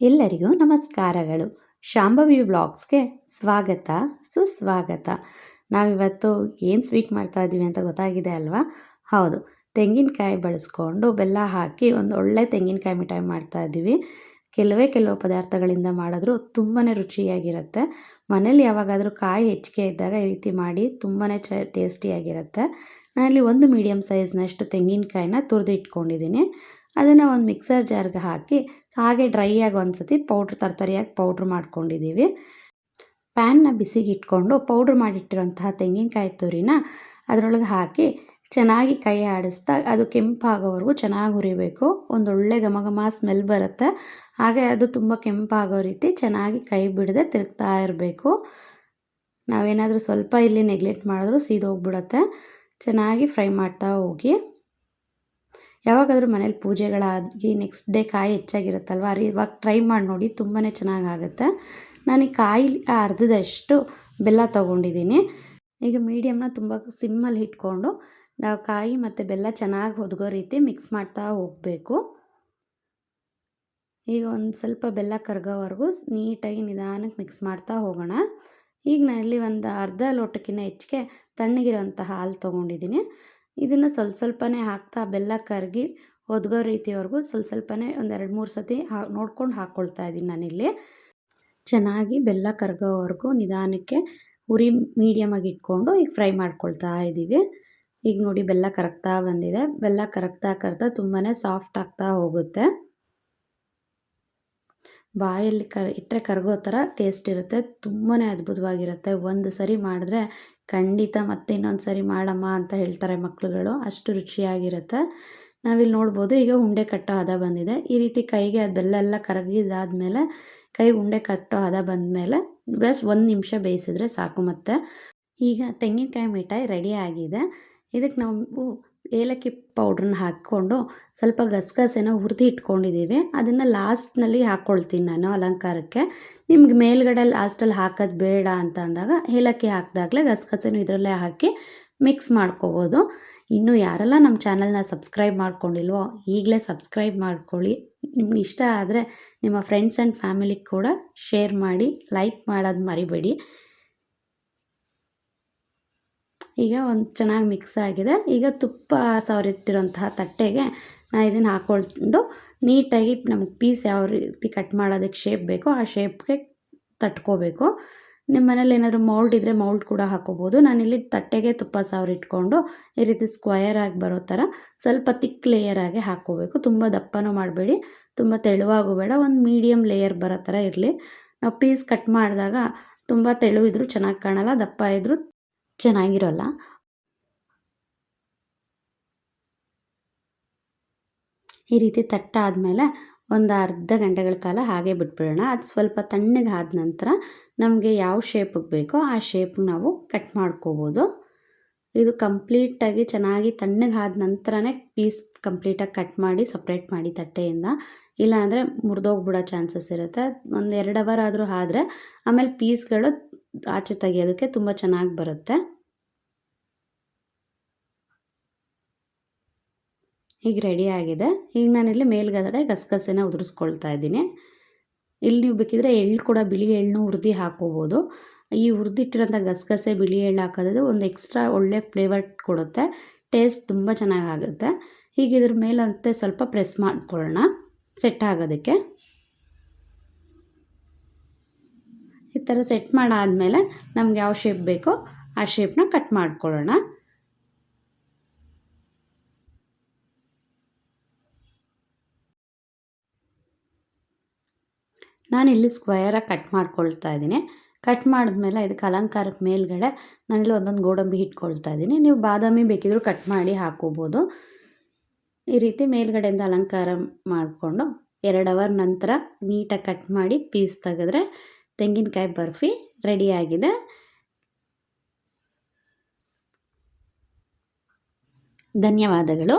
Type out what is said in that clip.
ಎಲ್ಲರಿಗೂ ನಮಸ್ಕಾರಗಳು. ಶಾಂಭವಿ ವ್ಲಾಗ್ಸ್ಗೆ ಸ್ವಾಗತ, ಸುಸ್ವಾಗತ. ನಾವಿವತ್ತು ಏನು ಸ್ವೀಟ್ ಮಾಡ್ತಾ ಇದ್ದೀವಿ ಅಂತ ಗೊತ್ತಾಗಿದೆ ಅಲ್ವಾ? ಹೌದು, ತೆಂಗಿನಕಾಯಿ ಬಳಸ್ಕೊಂಡು ಬೆಲ್ಲ ಹಾಕಿ ಒಂದು ಒಳ್ಳೆ ತೆಂಗಿನಕಾಯಿ ಮಿಠಾಯಿ ಮಾಡ್ತಾ ಇದ್ದೀವಿ ಕೆಲವೇ ಕೆಲವು ಪದಾರ್ಥಗಳಿಂದ ಮಾಡಿದ್ರು ತುಂಬಾ ರುಚಿಯಾಗಿರುತ್ತೆ. ಮನೇಲಿ ಯಾವಾಗಾದರೂ ಕಾಯಿ ಹೆಚ್ಚಿಗೆ ಇದ್ದಾಗ ಈ ರೀತಿ ಮಾಡಿ ತುಂಬಾ ಚ ಟೇಸ್ಟಿಯಾಗಿರುತ್ತೆ ನಾನಿಲ್ಲಿ ಒಂದು ಮೀಡಿಯಮ್ ಸೈಜ್ನಷ್ಟು ತೆಂಗಿನಕಾಯಿನ ತುರಿದು ಇಟ್ಕೊಂಡಿದ್ದೀನಿ. ಅದನ್ನು ಒಂದು ಮಿಕ್ಸರ್ ಜಾರ್ಗೆ ಹಾಕಿ ಹಾಗೆ ಡ್ರೈ ಆಗಿ ಒಂದು ಸತಿ ಪೌಡ್ರ್, ತರ್ತರಿಯಾಗಿ ಪೌಡ್ರ್ ಮಾಡ್ಕೊಂಡಿದ್ದೀವಿ. ಪ್ಯಾನ್ನ ಬಿಸಿಗೆ ಇಟ್ಕೊಂಡು ಪೌಡ್ರ್ ಮಾಡಿಟ್ಟಿರುವಂತಹ ತೆಂಗಿನಕಾಯಿ ತುರಿನ ಅದರೊಳಗೆ ಹಾಕಿ ಚೆನ್ನಾಗಿ ಕೈ ಆಡಿಸ್ತಾ ಅದು ಕೆಂಪಾಗೋವರೆಗೂ ಚೆನ್ನಾಗಿ ಹುರಿಬೇಕು. ಒಂದು ಒಳ್ಳೆ ಘಮ ಘಮ ಸ್ಮೆಲ್ ಬರುತ್ತೆ. ಹಾಗೆ ಅದು ತುಂಬ ಕೆಂಪಾಗೋ ರೀತಿ ಚೆನ್ನಾಗಿ ಕೈ ಬಿಡದೆ ತಿರುಗ್ತಾ ಇರಬೇಕು. ನಾವೇನಾದರೂ ಸ್ವಲ್ಪ ಇಲ್ಲಿ ನೆಗ್ಲೆಕ್ಟ್ ಮಾಡಿದ್ರೂ ಸೀದೋಗ್ಬಿಡತ್ತೆ ಚೆನ್ನಾಗಿ ಫ್ರೈ ಮಾಡ್ತಾ ಹೋಗಿ. ಯಾವಾಗಾದರೂ ಮನೇಲಿ ಪೂಜೆಗಳಾಗಿ ನೆಕ್ಸ್ಟ್ ಡೇ ಕಾಯಿ ಹೆಚ್ಚಾಗಿರುತ್ತಲ್ವ ಅರಿ ಇವಾಗ ಟ್ರೈ ಮಾಡಿ ನೋಡಿ ತುಂಬಾ ಚೆನ್ನಾಗಾಗುತ್ತೆ. ನಾನು ಈ ಕಾಯಿ ಅರ್ಧದಷ್ಟು ಬೆಲ್ಲ ತೊಗೊಂಡಿದ್ದೀನಿ. ಈಗ ಮೀಡಿಯಮ್ನ ತುಂಬ ಸಿಮ್ಮಲ್ಲಿ ಇಟ್ಕೊಂಡು ನಾವು ಕಾಯಿ ಮತ್ತು ಬೆಲ್ಲ ಚೆನ್ನಾಗಿ ಹೊದ್ಗೋ ರೀತಿ ಮಿಕ್ಸ್ ಮಾಡ್ತಾ ಹೋಗಬೇಕು. ಈಗ ಒಂದು ಸ್ವಲ್ಪ ಬೆಲ್ಲ ಕರಗೋವರೆಗೂ ನೀಟಾಗಿ ನಿಧಾನಕ್ಕೆ ಮಿಕ್ಸ್ ಮಾಡ್ತಾ ಹೋಗೋಣ. ಈಗ ನಾನಿಲ್ಲಿ ಒಂದು ಅರ್ಧ ಲೋಟಕ್ಕಿಂತ ಹೆಚ್ಚಿಗೆ ತಣ್ಣಗಿರೋಂಥ ಹಾಲು ತೊಗೊಂಡಿದ್ದೀನಿ ಇದನ್ನು ಸ್ವಲ್ಪ ಸ್ವಲ್ಪನೇ ಹಾಕ್ತಾ ಬೆಲ್ಲ ಕರಗಿ ಒದ್ಗೋ ರೀತಿವರೆಗೂ ಸ್ವಲ್ಪ ಸ್ವಲ್ಪನೇ ಒಂದು ಎರಡು ಮೂರು ಸತಿ ಹಾ ನೋಡ್ಕೊಂಡು ಹಾಕ್ಕೊಳ್ತಾ ಇದ್ದೀನಿ ನಾನಿಲ್ಲಿ ಚೆನ್ನಾಗಿ ಬೆಲ್ಲ ಕರಗೋವರೆಗೂ ನಿಧಾನಕ್ಕೆ ಉರಿ ಮೀಡಿಯಮಾಗಿ ಇಟ್ಕೊಂಡು ಈಗ ಫ್ರೈ ಮಾಡ್ಕೊಳ್ತಾ ಇದ್ದೀವಿ ಈಗ ನೋಡಿ ಬೆಲ್ಲ ಕರಗ್ತಾ ಬಂದಿದೆ. ಬೆಲ್ಲ ಕರಗ್ತಾ ಕರಗ್ತಾ ತುಂಬಾ ಸಾಫ್ಟ್ ಆಗ್ತಾ ಹೋಗುತ್ತೆ. ಬಾಯಲ್ಲಿ ಕರ್, ಇಟ್ಟರೆ ಕರಗೋ ಥರ ಟೇಸ್ಟ್ ಇರುತ್ತೆ. ತುಂಬಾ ಅದ್ಭುತವಾಗಿರುತ್ತೆ. ಒಂದು ಸರಿ ಮಾಡಿದ್ರೆ ಖಂಡಿತ ಮತ್ತೆ ಇನ್ನೊಂದು ಸರಿ ಮಾಡಮ್ಮ ಅಂತ ಹೇಳ್ತಾರೆ ಮಕ್ಕಳುಗಳು ಅಷ್ಟು ರುಚಿಯಾಗಿರುತ್ತೆ. ನಾವಿಲ್ಲಿ ನೋಡ್ಬೋದು ಈಗ ಉಂಡೆ ಕಟ್ಟೋ ಹದ ಬಂದಿದೆ. ಈ ರೀತಿ ಕೈಗೆ ಅದು ಬೆಲ್ಲ ಎಲ್ಲ ಕರಗಿದಾದ್ಮೇಲೆ ಕೈ ಉಂಡೆ ಕಟ್ಟೋ ಹದ ಬಂದಮೇಲೆ ಬಸ್ ಒಂದು ನಿಮಿಷ ಬೇಯಿಸಿದ್ರೆ ಸಾಕು ಮತ್ತೆ. ಈಗ ತೆಂಗಿನಕಾಯಿ ಮಿಠಾಯಿ ರೆಡಿ ಆಗಿದೆ. ಇದಕ್ಕೆ ನಾವು ಏಲಕ್ಕಿ ಪೌಡ್ರನ್ನ ಹಾಕ್ಕೊಂಡು ಸ್ವಲ್ಪ ಗಸಗಸೆನ ಹುರಿದು ಇಟ್ಕೊಂಡಿದ್ದೀವಿ. ಅದನ್ನು ಲಾಸ್ಟ್ನಲ್ಲಿ ಹಾಕ್ಕೊಳ್ತೀನಿ ನಾನು ಅಲಂಕಾರಕ್ಕೆ. ನಿಮ್ಗೆ ಮೇಲ್ಗಡೆ ಲಾಸ್ಟಲ್ಲಿ ಹಾಕೋದು ಬೇಡ ಅಂತ ಅಂದಾಗ ಏಲಕ್ಕಿ ಹಾಕಿದಾಗಲೇ ಗಸಗಸೆನೂ ಇದರಲ್ಲೇ ಹಾಕಿ ಮಿಕ್ಸ್ ಮಾಡ್ಕೋಬೋದು. ಇನ್ನು ಯಾರೆಲ್ಲ ನಮ್ಮ ಚಾನಲ್ನ ಸಬ್ಸ್ಕ್ರೈಬ್ ಮಾಡ್ಕೊಂಡಿಲ್ವೋ ಈಗಲೇ ಸಬ್ಸ್ಕ್ರೈಬ್ ಮಾಡ್ಕೊಳ್ಳಿ. ನಿಮ್ಗೆ ಇಷ್ಟ ಆದರೆ ನಿಮ್ಮ ಫ್ರೆಂಡ್ಸ್ ಆ್ಯಂಡ್ ಫ್ಯಾಮಿಲಿಗೆ ಕೂಡ ಶೇರ್ ಮಾಡಿ ಲೈಕ್ ಮಾಡೋದು ಮರಿಬೇಡಿ. ಈಗ ಒಂದು ಚೆನ್ನಾಗಿ ಮಿಕ್ಸ್ ಆಗಿದೆ. ಈಗ ತುಪ್ಪ ಸವರಿಟ್ಟಿರೋಂತಹ ತಟ್ಟೆಗೆ ನಾನು ಇದನ್ನು ಹಾಕ್ಕೊಂಡು ನೀಟಾಗಿ ನಮಗೆ ಪೀಸ್ ಯಾವ ರೀತಿ ಕಟ್ ಮಾಡೋದಕ್ಕೆ ಶೇಪ್ ಬೇಕೋ ಆ ಶೇಪ್ಗೆ ತಟ್ಕೋಬೇಕು. ನಿಮ್ಮ ಮನೇಲಿ ಏನಾದರೂ ಮೌಲ್ಡ್ ಇದ್ದರೆ ಮೌಲ್ಡ್ ಕೂಡ ಹಾಕೋಬೋದು. ನಾನಿಲ್ಲಿ ತಟ್ಟೆಗೆ ತುಪ್ಪ ಇಟ್ಕೊಂಡು ಈ ರೀತಿ ಸ್ಕ್ವಯರ್ ಆಗಿ ಬರೋ ಥರ ಸ್ವಲ್ಪ ತಿಕ್ ಲೇಯರ್ ಆಗಿ ಹಾಕ್ಕೋಬೇಕು ತುಂಬ ದಪ್ಪನೂ ಮಾಡಬೇಡಿ. ತುಂಬ ತೆಳುವಾಗೂ ಬೇಡ. ಒಂದು ಮೀಡಿಯಮ್ ಲೇಯರ್ ಬರೋ ಥರ ಇರಲಿ. ನಾವು ಪೀಸ್ ಕಟ್ ಮಾಡಿದಾಗ ತುಂಬ ತೆಳು ಚೆನ್ನಾಗಿ ಕಾಣಲ್ಲ, ದಪ್ಪ ಇದ್ದರೂ ಚೆನ್ನಾಗಿರೋಲ್ಲ. ಈ ರೀತಿ ತಟ್ಟಾದಮೇಲೆ ಒಂದು ಅರ್ಧ ಗಂಟೆಗಳ ಕಾಲ ಹಾಗೆ ಬಿಟ್ಬಿಡೋಣ. ಅದು ಸ್ವಲ್ಪ ತಣ್ಣಗೆ ಆದ ನಂತರ ನಮಗೆ ಯಾವ ಶೇಪಿಗೆ ಬೇಕೋ ಆ ಶೇಪ್ ನಾವು ಕಟ್ ಮಾಡ್ಕೋಬೋದು. ಇದು ಕಂಪ್ಲೀಟಾಗಿ ಚೆನ್ನಾಗಿ ತಣ್ಣಗೆ ಆದ ನಂತರನೇ ಪೀಸ್ ಕಂಪ್ಲೀಟಾಗಿ ಕಟ್ ಮಾಡಿ ಸಪ್ರೇಟ್ ಮಾಡಿ ತಟ್ಟೆಯಿಂದ. ಇಲ್ಲಾಂದರೆ ಮುರಿದೋಗ್ಬಿಡೋ ಚಾನ್ಸಸ್ ಇರುತ್ತೆ. ಒಂದು ಎರಡು ಅವರ್ ಆದರೂ ಆದರೆ ಆಮೇಲೆ ಪೀಸ್ಗಳು ಆಚೆ ತೆಗಿಯೋದಕ್ಕೆ ತುಂಬ ಚೆನ್ನಾಗಿ ಬರುತ್ತೆ. ಈಗ ರೆಡಿ ಆಗಿದೆ. ಈಗ ನಾನಿಲ್ಲಿ ಮೇಲ್ಗಡೆ ಗಸಗಸೆನ ಉದುರಿಸ್ಕೊಳ್ತಾ ಇದ್ದೀನಿ. ಇಲ್ಲಿ ನೀವು ಬೇಕಿದ್ರೆ ಎಳ್ಳು ಕೂಡ ಬಿಳಿ ಎಳ್ಳನ್ನು ಹುರಿದು ಹಾಕೋಬೋದು ಈ ಹುರಿದಿಟ್ಟಿರೋಂಥ ಗಸಗಸೆ ಬಿಳಿ ಎಳ್ಳು ಹಾಕೋದ್ರೆ ಒಂದು ಎಕ್ಸ್ಟ್ರಾ ಒಳ್ಳೆ ಫ್ಲೇವರ್ ಕೊಡುತ್ತೆ. ಟೇಸ್ಟ್ ತುಂಬ ಚೆನ್ನಾಗಾಗುತ್ತೆ. ಹೀಗೆ ಇದ್ರ ಮೇಲಂತೆ ಸ್ವಲ್ಪ ಪ್ರೆಸ್ ಮಾಡ್ಕೊಳ್ಳೋಣ. ಸೆಟ್ ಆಗೋದಕ್ಕೆ. ಈ ಥರ ಸೆಟ್ ಮಾಡಾದಮೇಲೆ ನಮ್ಗೆ ಯಾವ ಶೇಪ್ ಬೇಕೋ ಆ ಶೇಪ್ನ ಕಟ್ ಮಾಡ್ಕೊಳ್ಳೋಣ. ನಾನಿಲ್ಲಿ ಸ್ಕ್ವಯರಾಗಿ ಕಟ್ ಮಾಡ್ಕೊಳ್ತಾ ಇದ್ದೀನಿ. ಕಟ್ ಮಾಡಿದ್ಮೇಲೆ ಇದಕ್ಕೆ ಅಲಂಕಾರಕ್ಕೆ ಮೇಲ್ಗಡೆ ನಾನಿಲ್ಲಿ ಒಂದೊಂದು ಗೋಡಂಬಿ ಇಟ್ಕೊಳ್ತಾ ಇದ್ದೀನಿ. ನೀವು ಬಾದಾಮಿ ಬೇಕಿದ್ರೂ ಕಟ್ ಮಾಡಿ ಹಾಕೋಬೋದು. ಈ ರೀತಿ ಮೇಲ್ಗಡೆಯಿಂದ ಅಲಂಕಾರ ಮಾಡಿಕೊಂಡು ಎರಡು ಅವರ್ ನಂತರ ನೀಟಾಗಿ ಕಟ್ ಮಾಡಿ ಪೀಸ್ ತೆಗೆದ್ರೆ ತೆಂಗಿನಕಾಯಿ ಬರ್ಫಿ ರೆಡಿಯಾಗಿದೆ ಧನ್ಯವಾದಗಳು.